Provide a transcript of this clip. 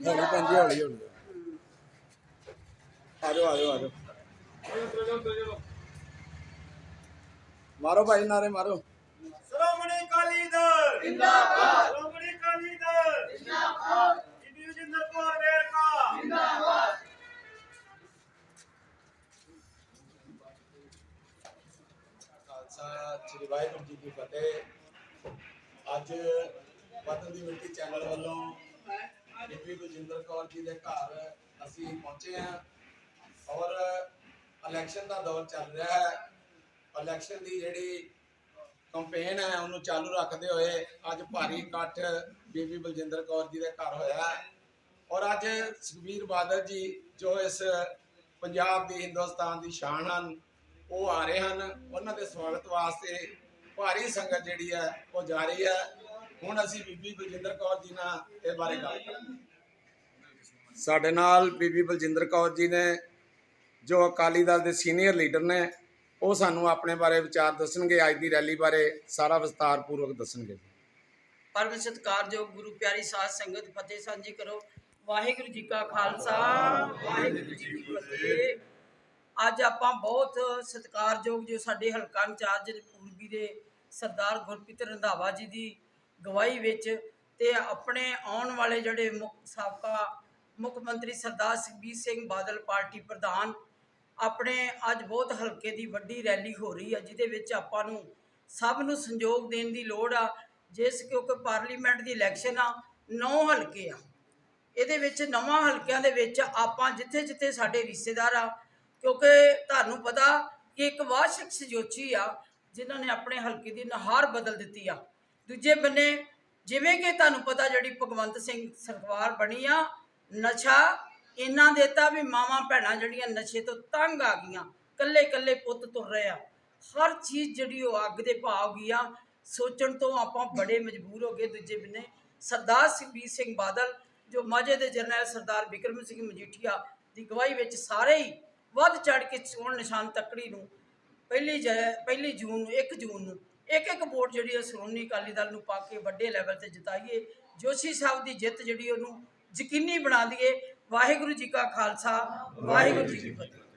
ਹੋਣੀ ਪੈਂਦੀ ਹੈ, ਹੌਲੀ ਹੌਲੀ। ਆ ਜਾਓ ਆ ਜਾਓ ਆ ਜਾਓ ਮਾਰੋ ਭਾਈ ਨਾਰੇ ਮਾਰੋ। ਸ਼੍ਰੋਮਣੀ ਅਕਾਲੀ ਦਲ। ਜਿੰਦਾਬਾਦ। ਸ਼੍ਰੋਮਣੀ ਅਕਾਲੀ ਦਲ। ਜਿੰਦਾਬਾਦ। ਜਿੰਦੀ ਜਿੰਦਰ ਕੌਰ ਵੇਰਕਾ। ਜਿੰਦਾਬਾਦ। ਖਾਲਸਾ ਸ੍ਰੀ ਵਾਹਿਗੁਰੂ ਜੀ ਕੀ ਫਤਿਹ। ਅੱਜ ਵਤਨ ਦੀ ਮਿੱਟੀ ਚੈਨਲ ਵੱਲੋਂ ਬੀਬੀ ਗੁਜਿੰਦਰ ਕੌਰ ਜੀ ਦੇ ਘਰ ਅਸੀਂ ਪਹੁੰਚੇ ਹਾਂ ਔਰ ਇਲੈਕਸ਼ਨ ਦਾ ਦੌਰ ਚੱਲ ਰਿਹਾ ਹੈ। ਇਲੈਕਸ਼ਨ ਦੀ ਜਿਹੜੀ ਕੰਪੇਨ ਹੈ, ਉਹਨੂੰ ਚਾਲੂ ਰੱਖਦੇ ਹੋਏ ਅੱਜ ਭਾਰੀ ਇਕੱਠ ਬੀਬੀ ਬਲਜਿੰਦਰ ਕੌਰ ਜੀ ਦੇ ਘਰ ਹੋਇਆ ਹੈ। ਔਰ ਅੱਜ ਸੁਖਬੀਰ ਬਾਦਲ ਜੀ ਜੋ ਇਸ ਪੰਜਾਬ ਦੀ ਹਿੰਦੁਸਤਾਨ ਦੀ ਸ਼ਾਨ ਹਨ, ਉਹ ਆ ਰਹੇ ਹਨ। ਉਹਨਾਂ ਦੇ ਸਵਾਗਤ ਵਾਸਤੇ ਭਾਰੀ ਸੰਗਤ ਜਿਹੜੀ ਹੈ, ਉਹ ਜਾ ਰਹੀ ਹੈ। ਹੁਣ ਅਸੀਂ ਬੀਬੀ ਬਲਜਿੰਦਰ ਕੌਰ ਜੀ ਨਾਲ ਇਹ ਬਾਰੇ ਗੱਲ ਕਰਾਂਗੇ। ਸਾਡੇ ਨਾਲ ਬੀਬੀ ਬਲਜਿੰਦਰ ਕੌਰ ਜੀ ਨੇ ਜੋ ਅਕਾਲੀ ਦਲ ਦੇ ਸੀਨੀਅਰ ਲੀਡਰ ਨੇ ਉਹ ਸਾਨੂੰ ਆਪਣੇ ਬਾਰੇ ਵਿਚਾਰ ਦੱਸਣਗੇ ਅੱਜ ਦੀ ਰੈਲੀ ਬਾਰੇ ਸਾਰਾ ਵਿਸਤਾਰ ਪੂਰਵਕ ਦੱਸਣਗੇ। ਪਰਮ ਸਤਿਕਾਰਯੋਗ ਗੁਰੂ ਪਿਆਰੀ ਸਾਧ ਸੰਗਤ ਫਤਿਹ ਸਾਂਝੀ ਕਰੋ। ਵਾਹਿਗੁਰੂ ਜੀ ਕਾ ਖਾਲਸਾ ਵਾਹਿਗੁਰੂ ਜੀ ਕੀ ਫਤਿਹ। ਅੱਜ ਆਪਾਂ ਬਹੁਤ ਸਤਿਕਾਰਯੋਗ ਜੋ ਸਾਡੇ ਹਲਕਾ ਇੰਚਾਰਜ ਪੂਰਬੀ ਦੇ ਸਰਦਾਰ ਗੁਰਪ੍ਰੀਤ ਰੰਧਾਵਾ ਜੀ ਦੀ ਗਵਾਹੀ ਵਿੱਚ ਤੇ ਆਪਣੇ ਆਉਣ ਵਾਲੇ ਜਿਹੜੇ ਮੁੱਖ ਸਾਬਕਾ ਮੁੱਖ ਮੰਤਰੀ ਸਰਦਾਰ ਸੁਖਬੀਰ ਸਿੰਘ ਬਾਦਲ ਪਾਰਟੀ ਪ੍ਰਧਾਨ, ਆਪਣੇ ਅੱਜ ਬਹੁਤ ਹਲਕੇ ਦੀ ਵੱਡੀ ਰੈਲੀ ਹੋ ਰਹੀ ਹੈ ਜਿਹਦੇ ਵਿੱਚ ਆਪਾਂ ਨੂੰ ਸਭ ਨੂੰ ਸੰਯੋਗ ਦੇਣ ਦੀ ਲੋੜ ਆ, ਜਿਸ ਕਿਉਂਕਿ ਪਾਰਲੀਮੈਂਟ ਦੀ ਇਲੈਕਸ਼ਨ ਆ, ਨੌ ਹਲਕੇ ਆ। ਇਹਦੇ ਵਿੱਚ ਨਵਾਂ ਹਲਕਿਆਂ ਦੇ ਵਿੱਚ ਆਪਾਂ ਜਿੱਥੇ ਜਿੱਥੇ ਸਾਡੇ ਰਿਸ਼ਤੇਦਾਰ ਆ, ਕਿਉਂਕਿ ਤੁਹਾਨੂੰ ਪਤਾ ਕਿ ਇੱਕ ਵਾਸ਼ਕ ਸਜੋਚੀ ਆ, ਜਿਨ੍ਹਾਂ ਨੇ ਆਪਣੇ ਹਲਕੇ ਦੀ ਨਹਾਰ ਬਦਲ ਦਿੱਤੀ ਆ। ਦੂਜੇ ਬੰਨੇ, ਜਿਵੇਂ ਕਿ ਤੁਹਾਨੂੰ ਪਤਾ ਜਿਹੜੀ ਭਗਵੰਤ ਸਿੰਘ ਸਰਕਾਰ ਬਣੀ ਆ, ਨਸ਼ਾ ਇੰਨਾ ਦੇਤਾ ਵੀ ਮਾਵਾਂ ਭੈਣਾਂ ਜਿਹੜੀਆਂ ਨਸ਼ੇ ਤੋਂ ਤੰਗ ਆ ਗਈਆਂ ਕੱਲੇ ਕੱਲੇ ਪੁੱਤ ਤੁਰ ਰਹੇ ਆ। ਹਰ ਚੀਜ਼ ਜਿਹੜੀ ਉਹ ਅੱਗ ਦੇ ਭਾਵ ਗਈ ਆ, ਸੋਚਣ ਤੋਂ ਆਪਾਂ ਬੜੇ ਮਜਬੂਰ ਹੋ ਗਏ ਦੂਜੇ ਬੰਨੇ। ਸਰਦਾਰ ਸੁਖਬੀਰ ਸਿੰਘ ਬਾਦਲ, ਜੋ ਮਾਝੇ ਦੇ ਜਰਨੈਲ ਸਰਦਾਰ ਬਿਕਰਮ ਸਿੰਘ ਮਜੀਠੀਆ ਦੀ ਗਵਾਹੀ ਵਿੱਚ ਸਾਰੇ ਹੀ ਵੱਧ ਚੜ ਕੇ ਚੋਣ ਨਿਸ਼ਾਨ ਤੱਕੜੀ ਨੂੰ, ਪਹਿਲੀ ਜ- ਪਹਿਲੀ ਜੂਨ ਨੂੰ 1 ਜੂਨ ਨੂੰ ਇੱਕ ਇੱਕ ਵੋਟ ਜਿਹੜੀ ਹੈ ਸ਼੍ਰੋਮਣੀ ਅਕਾਲੀ ਦਲ ਨੂੰ ਪਾ ਕੇ ਵੱਡੇ ਲੈਵਲ ਤੇ ਜਿਤਾਈਏ, ਜੋਸ਼ੀ ਸਾਹਿਬ ਦੀ ਜਿੱਤ ਜਿਹੜੀ ਉਹਨੂੰ ਯਕੀਨੀ ਬਣਾ ਦਈਏ ਵਾਹਿਗੁਰੂ ਜੀ ਕਾ ਖਾਲਸਾ, ਵਾਹਿਗੁਰੂ ਜੀ ਕੀ ਫਤਿਹ।